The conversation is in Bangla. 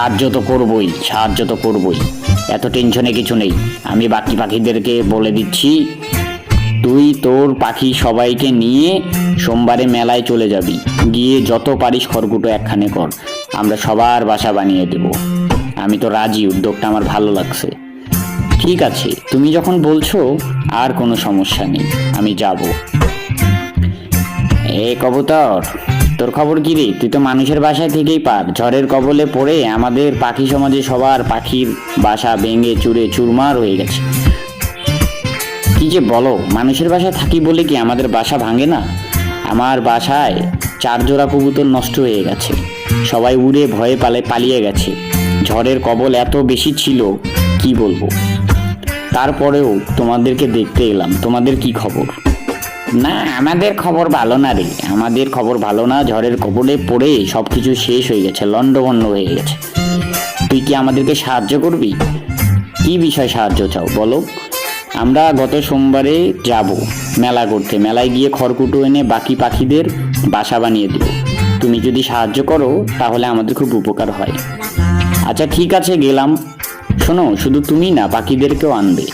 সাহায্য তো করবই, সাহায্য তো করবই। এত টেনশনে কিছু নেই। আমি বাকি পাখিদেরকে বলে দিচ্ছি, তুই তোর পাখি সবাইকে নিয়ে সোমবারে মেলায় চলে যাবি। গিয়ে যত পারিস খড়কুটো একখানে কর। আমরা সবার বাসা বানিয়ে দেব। আমি তো রাজি, উদ্যোগটা আমার ভালো লাগছে। ঠিক আছে, তুমি যখন বলছো, আর কোনো সমস্যা নেই। আমি যাব। এ কবুতর তোর খবর কি রে? তুই তো মানুষের বাসায় থেকেই পার ঝড়ের কবলে পড়ে আমাদের পাখি সমাজে সবার পাখির বাসা ভেঙে চুরে চুরমার হয়ে গেছে। কি যে বলো, মানুষের বাসায় থাকি বলে কি আমাদের বাসা ভাঙে না? আমার বাসায় চার জোড়া কবুতর নষ্ট হয়ে গেছে। সবাই উড়ে ভয়ে পালে, পালিয়ে গেছে। ঝড়ের কবল এত বেশি ছিল, কি বলব? তারপরেও তোমাদেরকে দেখতে এলাম। তোমাদের কি খবর? না, আমাদের খবর ভালো না রে। আমাদের খবর ভালো না, ঝড়ের কবলে পড়ে সব কিছু শেষ হয়ে গেছে, লণ্ডভণ্ড হয়ে গেছে। তুই কি আমাদেরকে সাহায্য করবি? কি বিষয় সাহায্য চাও, বলো? আমরা গত সোমবারে যাব মেলা করতে। মেলায় গিয়ে খড়কুটো এনে বাকি পাখিদের বাসা বানিয়ে দেব। তুমি যদি সাহায্য করো, তাহলে আমাদের খুব উপকার হয়। আচ্ছা ঠিক আছে, গেলাম। শোনো, শুধু তুমি না পাখিদেরকেও আনবে।